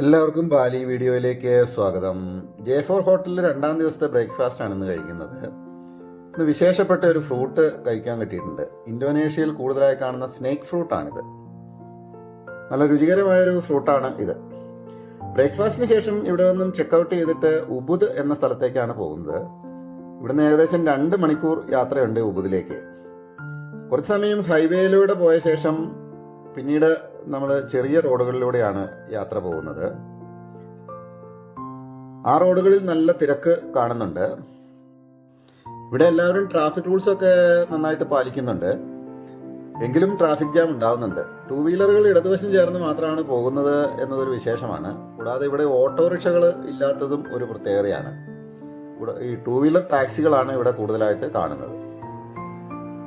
എല്ലാവർക്കും ബാലി വീഡിയോയിലേക്ക് സ്വാഗതം. ജെ ഫോർ ഹോട്ടലിൽ രണ്ടാം ദിവസത്തെ ബ്രേക്ക്ഫാസ്റ്റ് ആണ് ഇന്ന് കഴിക്കുന്നത്. ഇന്ന് വിശേഷപ്പെട്ട ഒരു ഫ്രൂട്ട് കഴിക്കാൻ കിട്ടിയിട്ടുണ്ട്. ഇന്തോനേഷ്യയിൽ കൂടുതലായി കാണുന്ന സ്നേക്ക് ഫ്രൂട്ടാണിത്. നല്ല രുചികരമായൊരു ഫ്രൂട്ടാണ് ഇത്. ബ്രേക്ക്ഫാസ്റ്റിന് ശേഷം ഇവിടെ നിന്നും ചെക്കൗട്ട് ചെയ്തിട്ട് ഉബുദ് എന്ന സ്ഥലത്തേക്കാണ് പോകുന്നത്. ഇവിടുന്ന് ഏകദേശം രണ്ട് മണിക്കൂർ യാത്രയുണ്ട് ഉബുദിലേക്ക്. കുറച്ച് സമയം ഹൈവേയിലൂടെ പോയ ശേഷം പിന്നീട് നമ്മൾ ചെറിയ റോഡുകളിലൂടെയാണ് യാത്ര പോകുന്നത്. ആ റോഡുകളിൽ നല്ല തിരക്ക് കാണുന്നുണ്ട്. ഇവിടെ എല്ലാവരും ട്രാഫിക് റൂൾസ് ഒക്കെ നന്നായിട്ട് പാലിക്കുന്നുണ്ട്. എങ്കിലും ട്രാഫിക് ജാം ഉണ്ടാവുന്നുണ്ട്. ടൂ വീലറുകൾ ഇടതുവശം ചേർന്ന് മാത്രമാണ് പോകുന്നത് എന്നതൊരു വിശേഷമാണ്. കൂടാതെ ഇവിടെ ഓട്ടോറിക്ഷകൾ ഇല്ലാത്തതും ഒരു പ്രത്യേകതയാണ്. ഈ ടൂ വീലർ ടാക്സികളാണ് ഇവിടെ കൂടുതലായിട്ട് കാണുന്നത്.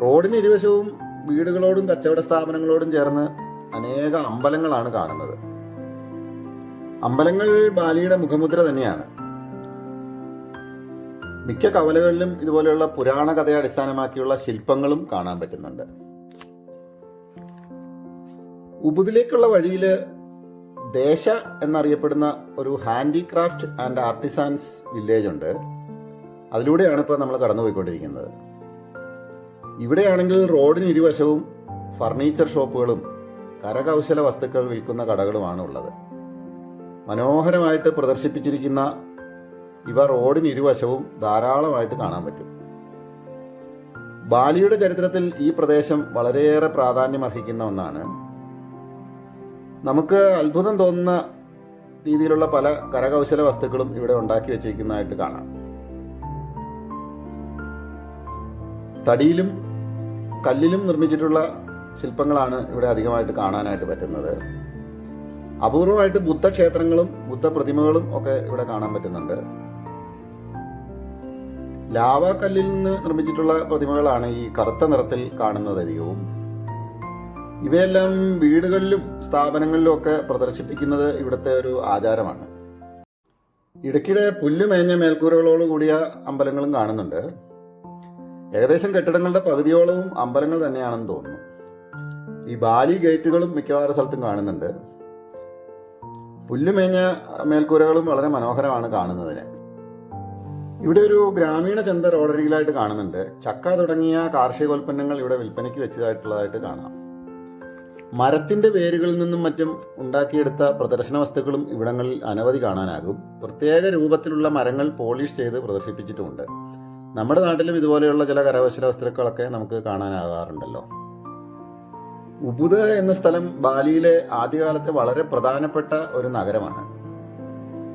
റോഡിന് ഇരുവശവും വീടുകളോടും കച്ചവട സ്ഥാപനങ്ങളോടും ചേർന്ന് അനേക അമ്പലങ്ങളാണ് കാണുന്നത്. അമ്പലങ്ങൾ ബാലിയുടെ മുഖമുദ്ര തന്നെയാണ്. മിക്ക കവലകളിലും ഇതുപോലെയുള്ള പുരാണ കഥയെ അടിസ്ഥാനമാക്കിയുള്ള ശില്പങ്ങളും കാണാൻ പറ്റുന്നുണ്ട്. ഉബുദിലേക്കുള്ള വഴിയിൽ ദേശ എന്നറിയപ്പെടുന്ന ഒരു ഹാൻഡിക്രാഫ്റ്റ് ആൻഡ് ആർട്ടിസാൻസ് വില്ലേജ് ഉണ്ട്. അതിലൂടെയാണ് ഇപ്പോൾ നമ്മൾ കടന്നുപോയിക്കൊണ്ടിരിക്കുന്നത്. ഇവിടെയാണെങ്കിൽ റോഡിന് ഇരുവശവും ഫർണിച്ചർ ഷോപ്പുകളും കരകൗശല വസ്തുക്കൾ വിൽക്കുന്ന കടകളുമാണ് ഉള്ളത് മനോഹരമായിട്ട് പ്രദർശിപ്പിച്ചിരിക്കുന്ന ഇവ റോഡിന് ഇരുവശവും ധാരാളമായിട്ട് കാണാൻ പറ്റും. ബാലിയുടെ ചരിത്രത്തിൽ ഈ പ്രദേശം വളരെയേറെ പ്രാധാന്യം അർഹിക്കുന്ന ഒന്നാണ്. നമുക്ക് അത്ഭുതം തോന്നുന്ന രീതിയിലുള്ള പല കരകൗശല വസ്തുക്കളും ഇവിടെ ഉണ്ടാക്കി വെച്ചിരിക്കുന്നതായിട്ട് കാണാം. തടിയിലും കല്ലിലും നിർമ്മിച്ചിട്ടുള്ള ശില്പങ്ങളാണ് ഇവിടെ അധികമായിട്ട് കാണാനായിട്ട് പറ്റുന്നത്. അപൂർവമായിട്ട് ബുദ്ധക്ഷേത്രങ്ങളും ബുദ്ധപ്രതിമകളും ഒക്കെ ഇവിടെ കാണാൻ പറ്റുന്നുണ്ട്. ലാവ കല്ലിൽ നിന്ന് നിർമ്മിച്ചിട്ടുള്ള പ്രതിമകളാണ് ഈ കറുത്ത നിറത്തിൽ കാണുന്നത് അധികവും. ഇവയെല്ലാം വീടുകളിലും സ്ഥാപനങ്ങളിലും ഒക്കെ പ്രദർശിപ്പിക്കുന്നത് ഇവിടുത്തെ ഒരു ആചാരമാണ്. ഇടയ്ക്കിടെ പുല്ലുമേഞ്ഞ മേൽക്കൂരകളോട് കൂടിയ അമ്പലങ്ങളും കാണുന്നുണ്ട്. ഏകദേശം കെട്ടിടങ്ങളുടെ പകുതിയോളവും അമ്പലങ്ങൾ തന്നെയാണെന്ന് തോന്നുന്നു. ഈ ബാലി ഗേറ്റുകളും മിക്കവാറും സ്ഥലത്തും കാണുന്നുണ്ട്. പുല്ലുമേഞ്ഞ മേൽക്കൂരകളും വളരെ മനോഹരമാണ് കാണുന്നതിന്. ഇവിടെ ഒരു ഗ്രാമീണ ചന്ത റോഡരികിലായിട്ട് കാണുന്നുണ്ട്. ചക്ക തുടങ്ങിയ കാർഷികോൽപ്പന്നങ്ങൾ ഇവിടെ വിൽപ്പനയ്ക്ക് വെച്ചതായിട്ടുള്ളതായിട്ട് കാണാം. മരത്തിന്റെ വേരുകളിൽ നിന്നും മറ്റും ഉണ്ടാക്കിയെടുത്ത പ്രദർശന വസ്തുക്കളും ഇവിടങ്ങളിൽ അനവധി കാണാനാകും. പ്രത്യേക രൂപത്തിലുള്ള മരങ്ങൾ പോളിഷ് ചെയ്ത് പ്രദർശിപ്പിച്ചിട്ടുമുണ്ട് നമ്മുടെ നാട്ടിലും ഇതുപോലെയുള്ള ചില കരകൗശല വസ്തുക്കളൊക്കെ നമുക്ക് കാണാനാകാറുണ്ടല്ലോ. ഉബുദ എന്ന സ്ഥലം ബാലിയിലെ ആദ്യകാലത്തെ വളരെ പ്രധാനപ്പെട്ട ഒരു നഗരമാണ്.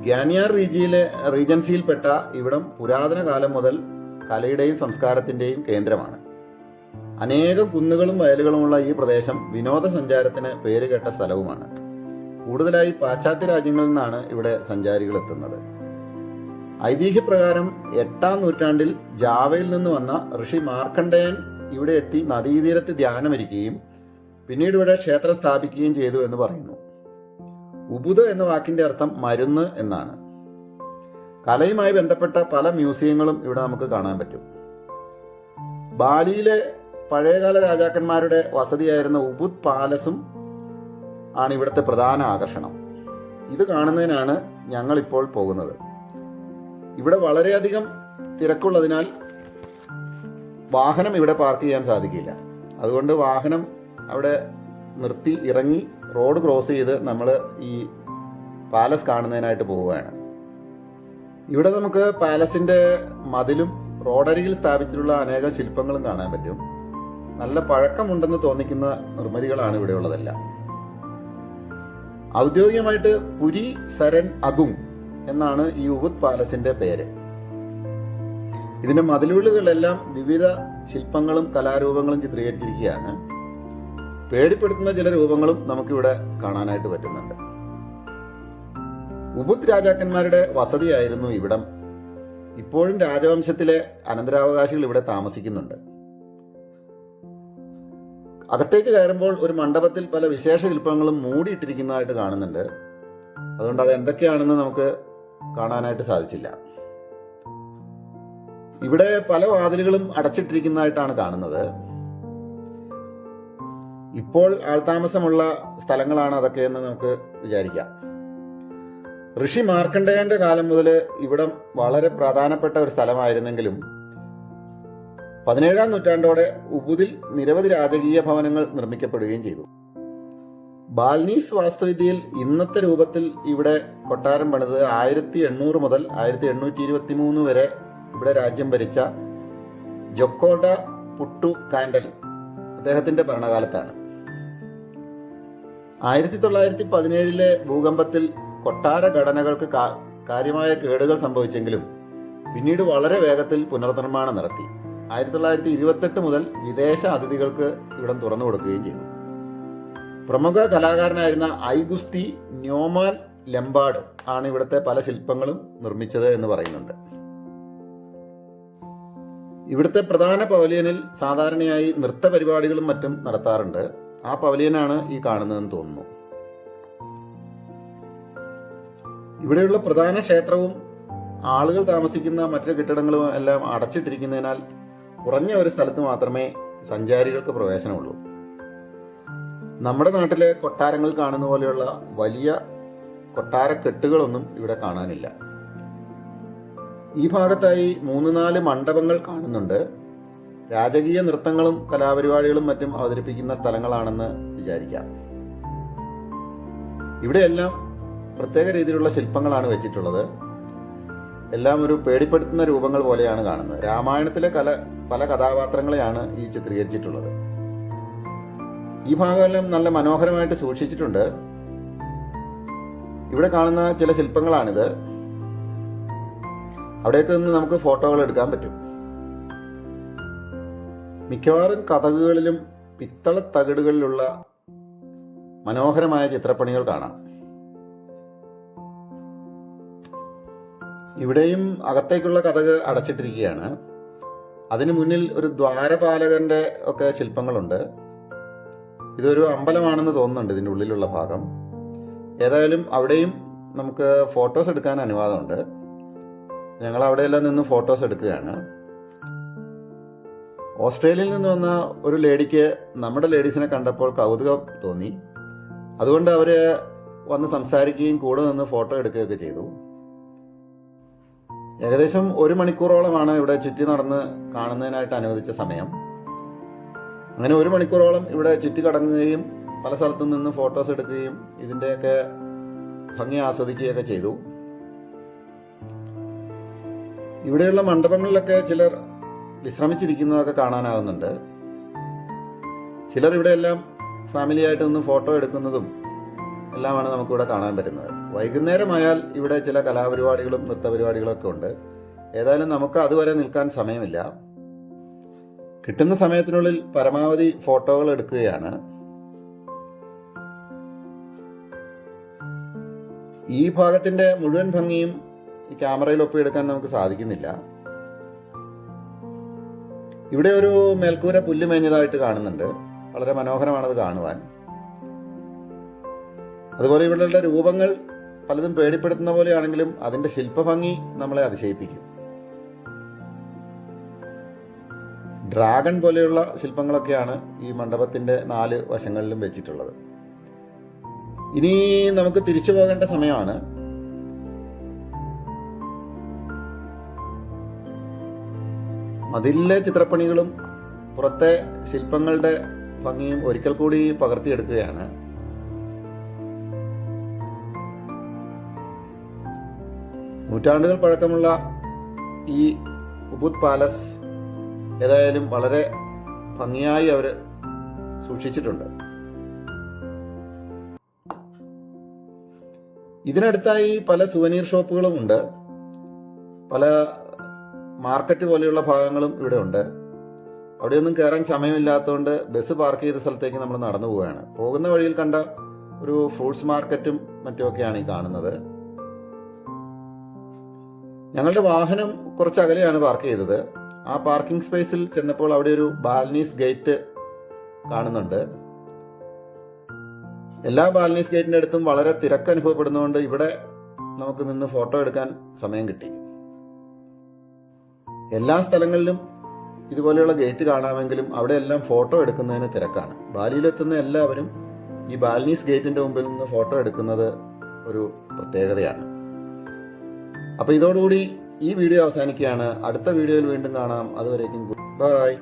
ഗ്യാനിയാർ റീജിയിലെ റീജൻസിയിൽപ്പെട്ട ഇവിടം പുരാതന കാലം മുതൽ കലയുടെയും സംസ്കാരത്തിന്റെയും കേന്ദ്രമാണ്. അനേകം കുന്നുകളും വയലുകളുമുള്ള ഈ പ്രദേശം വിനോദസഞ്ചാരത്തിന് പേരുകേട്ട സ്ഥലവുമാണ്. കൂടുതലായി പാശ്ചാത്യ രാജ്യങ്ങളിൽ നിന്നാണ് ഇവിടെ സഞ്ചാരികൾ എത്തുന്നത്. ഐതിഹ്യപ്രകാരം എട്ടാം നൂറ്റാണ്ടിൽ ജാവയിൽ നിന്ന് വന്ന ഋഷി മാർക്കണ്ഡേയൻ ഇവിടെ എത്തി നദീതീരത്ത് ധ്യാനമിരിക്കുകയും പിന്നീട് ഇവിടെ ക്ഷേത്രം സ്ഥാപിക്കുകയും ചെയ്തു എന്ന് പറയുന്നു. ഉബുദ എന്ന വാക്കിന്റെ അർത്ഥം മരുന്ന് എന്നാണ്. കലയുമായി ബന്ധപ്പെട്ട പല മ്യൂസിയങ്ങളും ഇവിടെ നമുക്ക് കാണാൻ പറ്റും. ബാലിയിലെ പഴയകാല രാജാക്കന്മാരുടെ വസതിയായിരുന്ന ഉബുദ് പാലസും ആണ് ഇവിടുത്തെ പ്രധാന ആകർഷണം. ഇത് കാണുന്നതിനാണ് ഞങ്ങൾ ഇപ്പോൾ പോകുന്നത്. ഇവിടെ വളരെയധികം തിരക്കുള്ളതിനാൽ വാഹനം ഇവിടെ പാർക്ക് ചെയ്യാൻ സാധിക്കില്ല. അതുകൊണ്ട് വാഹനം അവിടെ നിർത്തി ഇറങ്ങി റോഡ് ക്രോസ് ചെയ്ത് നമ്മൾ ഈ പാലസ് കാണുന്നതിനായിട്ട് പോവുകയാണ്. ഇവിടെ നമുക്ക് പാലസിന്റെ മതിലും റോഡരികിൽ സ്ഥാപിച്ചിട്ടുള്ള അനേകം ശില്പങ്ങളും കാണാൻ പറ്റും. നല്ല പഴക്കമുണ്ടെന്ന് തോന്നിക്കുന്ന നിർമ്മിതികളാണ് ഇവിടെ ഉള്ളതല്ല. ഔദ്യോഗികമായിട്ട് പുരി സരൻ അഗുങ് എന്നാണ് ഈ ഉബുദ് പാലസിന്റെ പേര്. ഇതിന്റെ മതിലുകളിലെല്ലാം വിവിധ ശില്പങ്ങളും കലാരൂപങ്ങളും ചിത്രീകരിച്ചിരിക്കുകയാണ്. പേടിപ്പെടുത്തുന്ന ചില രൂപങ്ങളും നമുക്കിവിടെ കാണാനായിട്ട് പറ്റുന്നുണ്ട്. ഉബുദ് രാജാക്കന്മാരുടെ വസതിയായിരുന്നു ഇവിടം. ഇപ്പോഴും രാജവംശത്തിലെ അനന്തരാവകാശികൾ ഇവിടെ താമസിക്കുന്നുണ്ട്. അകത്തേക്ക് കയറുമ്പോൾ ഒരു മണ്ഡപത്തിൽ പല വിശേഷ ശില്പങ്ങളും മൂടിയിട്ടിരിക്കുന്നതായിട്ട് കാണുന്നുണ്ട്. അതുകൊണ്ട് അത് എന്തൊക്കെയാണെന്ന് നമുക്ക് കാണാനായിട്ട് സാധിച്ചില്ല. ഇവിടെ പല വാതിലുകളും അടച്ചിട്ടിരിക്കുന്നതായിട്ടാണ് കാണുന്നത്. ഇപ്പോൾ ആൾതാമസമുള്ള സ്ഥലങ്ങളാണ് അതൊക്കെ എന്ന് നമുക്ക് വിചാരിക്കാം. ഋഷി മാർക്കണ്ഡേയന്റെ കാലം മുതൽ ഇവിടം വളരെ പ്രധാനപ്പെട്ട ഒരു സ്ഥലമായിരുന്നെങ്കിലും പതിനേഴാം നൂറ്റാണ്ടോടെ ഉബുദിൽ നിരവധി രാജകീയ ഭവനങ്ങൾ നിർമ്മിക്കപ്പെടുകയും ചെയ്തു. ബാൽനീസ് വാസ്തുവിദ്യയിൽ ഇന്നത്തെ രൂപത്തിൽ ഇവിടെ കൊട്ടാരം പണിത് ആയിരത്തി എണ്ണൂറ് മുതൽ ആയിരത്തി എണ്ണൂറ്റി ഇരുപത്തി മൂന്ന് വരെ ഇവിടെ രാജ്യം ഭരിച്ച ജൊക്കോഡ പുട്ടു കാൻഡൽ അദ്ദേഹത്തിന്റെ ഭരണകാലത്താണ്. ആയിരത്തി തൊള്ളായിരത്തി പതിനേഴിലെ ഭൂകമ്പത്തിൽ കൊട്ടാര ഘടനകൾക്ക് കാര്യമായ കേടുകൾ സംഭവിച്ചെങ്കിലും പിന്നീട് വളരെ വേഗത്തിൽ പുനർനിർമ്മാണം നടത്തി. ആയിരത്തി തൊള്ളായിരത്തി ഇരുപത്തെട്ട് മുതൽ വിദേശ അതിഥികൾക്ക് ഇവിടം തുറന്നു കൊടുക്കുകയും ചെയ്തു. പ്രമുഖ കലാകാരനായിരുന്ന ഐഗുസ്തി ന്യോമാൻ ലംബാഡ് ആണ് ഇവിടുത്തെ പല ശില്പങ്ങളും നിർമ്മിച്ചത് എന്ന് പറയുന്നുണ്ട്. ഇവിടുത്തെ പ്രധാന പവലിയനിൽ സാധാരണയായി നൃത്ത പരിപാടികളും മറ്റും നടത്താറുണ്ട്. ആ പവലിയനാണ് ഈ കാണുന്നതെന്ന് തോന്നുന്നു. ഇവിടെയുള്ള പ്രധാന ക്ഷേത്രവും ആളുകൾ താമസിക്കുന്ന മറ്റു കെട്ടിടങ്ങളും എല്ലാം അടച്ചിട്ടിരിക്കുന്നതിനാൽ കുറഞ്ഞ ഒരു സ്ഥലത്ത് മാത്രമേ സഞ്ചാരികൾക്ക് പ്രവേശനമുള്ളൂ. നമ്മുടെ നാട്ടിലെ കൊട്ടാരങ്ങൾ കാണുന്ന പോലെയുള്ള വലിയ കൊട്ടാരക്കെട്ടുകളൊന്നും ഇവിടെ കാണാനില്ല. ഈ ഭാഗത്തായി മൂന്ന് നാല് മണ്ഡപങ്ങൾ കാണുന്നുണ്ട്. രാജകീയ നൃത്തങ്ങളും കലാപരിപാടികളും മറ്റും അവതരിപ്പിക്കുന്ന സ്ഥലങ്ങളാണെന്ന് വിചാരിക്കാം. ഇവിടെയെല്ലാം പ്രത്യേക രീതിയിലുള്ള ശില്പങ്ങളാണ് വെച്ചിട്ടുള്ളത്. എല്ലാം ഒരു പേടിപ്പെടുത്തുന്ന രൂപങ്ങൾ പോലെയാണ് കാണുന്നത്. രാമായണത്തിലെ കല പല കഥാപാത്രങ്ങളെയാണ് ഈ ചിത്രീകരിച്ചിട്ടുള്ളത്. ഈ ഭാഗമെല്ലാം നല്ല മനോഹരമായിട്ട് സൂക്ഷിച്ചിട്ടുണ്ട്. ഇവിടെ കാണുന്ന ചില ശില്പങ്ങളാണിത്. അവിടെയൊക്കെ നിന്ന് നമുക്ക് ഫോട്ടോകൾ എടുക്കാൻ പറ്റും. മിക്കവാറും കഥകുകളിലും പിത്തള തകിടുകളിലുള്ള മനോഹരമായ ചിത്രപ്പണികൾ കാണാം. ഇവിടെയും അകത്തേക്കുള്ള കഥക് അടച്ചിട്ടിരിക്കുകയാണ്. അതിനു മുന്നിൽ ഒരു ദ്വാരപാലകന്റെ ഒക്കെ ശില്പങ്ങളുണ്ട്. ഇതൊരു അമ്പലമാണെന്ന് തോന്നുന്നുണ്ട് ഇതിന്റെ ഉള്ളിലുള്ള ഭാഗം. ഏതായാലും അവിടെയും നമുക്ക് ഫോട്ടോസ് എടുക്കാൻ അനുവാദമുണ്ട്. ഞങ്ങൾ അവിടെയെല്ലാം നിന്ന് ഫോട്ടോസ് എടുക്കുകയാണ്. ഓസ്ട്രേലിയയിൽ നിന്ന് വന്ന ഒരു ലേഡിക്ക് നമ്മുടെ ലേഡീസിനെ കണ്ടപ്പോൾ കൗതുകം തോന്നി. അതുകൊണ്ട് അവർ വന്ന് സംസാരിക്കുകയും കൂടെ നിന്ന് ഫോട്ടോ എടുക്കുകയൊക്കെ ചെയ്തു. ഏകദേശം ഒരു മണിക്കൂറോളമാണ് ഇവിടെ ചുറ്റി നടന്ന് കാണുന്നതിനായിട്ട് അനുവദിച്ച സമയം. അങ്ങനെ ഒരു മണിക്കൂറോളം ഇവിടെ ചുറ്റി കടങ്ങുകയും പല സ്ഥലത്തു നിന്ന് ഫോട്ടോസ് എടുക്കുകയും ഇതിന്റെയൊക്കെ ഭംഗി ആസ്വദിക്കുകയൊക്കെ ചെയ്തു. ഇവിടെയുള്ള മണ്ഡപങ്ങളിലൊക്കെ ചിലർ വിശ്രമിച്ചിരിക്കുന്നതൊക്കെ കാണാനാകുന്നുണ്ട്. ചിലർ ഇവിടെയെല്ലാം ഫാമിലി ആയിട്ട് നിന്ന് ഫോട്ടോ എടുക്കുന്നതും എല്ലാമാണ് നമുക്കിവിടെ കാണാൻ പറ്റുന്നത്. വൈകുന്നേരമായാൽ ഇവിടെ ചില കലാപരിപാടികളും നൃത്തപരിപാടികളൊക്കെ ഉണ്ട്. ഏതായാലും നമുക്ക് അതുവരെ നിൽക്കാൻ സമയമില്ല. കിട്ടുന്ന സമയത്തിനുള്ളിൽ പരമാവധി ഫോട്ടോകൾ എടുക്കുകയാണ്. ഈ ഭാഗത്തിന്റെ മുഴുവൻ ഭംഗിയും ക്യാമറയിൽ ഒപ്പിയെടുക്കാൻ നമുക്ക് സാധിക്കുന്നില്ല. ഇവിടെ ഒരു മേൽക്കൂര പുല്ല് മേഞ്ഞതായിട്ട് കാണുന്നുണ്ട്. വളരെ മനോഹരമാണത് കാണുവാൻ. അതുപോലെ ഇവിടെയുള്ള രൂപങ്ങൾ പലതും പേടിപ്പെടുത്തുന്ന പോലെയാണെങ്കിലും അതിന്റെ ശില്പഭംഗി നമ്മളെ അതിശയിപ്പിക്കും. ഡ്രാഗൺ പോലെയുള്ള ശില്പങ്ങളൊക്കെയാണ് ഈ മണ്ഡപത്തിന്റെ നാല് വശങ്ങളിലും വെച്ചിട്ടുള്ളത്. ഇനി നമുക്ക് തിരിച്ചു പോകേണ്ട സമയമാണ്. മതിലിലെ ചിത്രപ്പണികളും പുറത്തെ ശില്പങ്ങളുടെ ഭംഗിയും ഒരിക്കൽ കൂടി പകർത്തിയെടുക്കുകയാണ്. നൂറ്റാണ്ടുകൾ പഴക്കമുള്ള ഈ ഉബുദ് പാലസ് ഏതായാലും വളരെ ഭംഗിയായി അവർ സൂക്ഷിച്ചിട്ടുണ്ട്. ഇതിനടുത്തായി പല സുവനീർ ഷോപ്പുകളും ഉണ്ട്. പല മാർക്കറ്റ് പോലെയുള്ള ഭാഗങ്ങളും ഇവിടെ ഉണ്ട്. അവിടെയൊന്നും കയറാൻ സമയമില്ലാത്തതുകൊണ്ട് ബസ് പാർക്ക് ചെയ്ത സ്ഥലത്തേക്ക് നമ്മൾ നടന്നു പോവുകയാണ്. പോകുന്ന വഴിയിൽ കണ്ട ഒരു ഫ്രൂട്ട്സ് മാർക്കറ്റും മറ്റുമൊക്കെയാണ് ഈ കാണുന്നത്. ഞങ്ങളുടെ വാഹനം കുറച്ച് അകലെയാണ് പാർക്ക് ചെയ്തത്. ആ പാർക്കിംഗ് സ്പേസിൽ ചെന്നപ്പോൾ അവിടെ ഒരു ബാൽനീസ് ഗേറ്റ് കാണുന്നുണ്ട്. എല്ലാ ബാൽനീസ് ഗേറ്റിന്റെ അടുത്തും വളരെ തിരക്ക് അനുഭവപ്പെടുന്നതുകൊണ്ട് ഇവിടെ നമുക്ക് നിന്ന് ഫോട്ടോ എടുക്കാൻ സമയം കിട്ടി. എല്ലാ സ്ഥലങ്ങളിലും ഇതുപോലെയുള്ള ഗേറ്റ് കാണാമെങ്കിലും അവിടെയെല്ലാം ഫോട്ടോ എടുക്കുന്നതിന് തിരക്കാണ്. ബാലിയിലെത്തുന്ന എല്ലാവരും ഈ ബാലിനീസ് ഗേറ്റിന്റെ മുമ്പിൽ നിന്ന് ഫോട്ടോ എടുക്കുന്നത് ഒരു പ്രത്യേകതയാണ്. അപ്പോൾ ഇതോടുകൂടി ഈ വീഡിയോ അവസാനിക്കുകയാണ്. അടുത്ത വീഡിയോയിൽ വീണ്ടും കാണാം. അതുവരേക്കും ബൈ.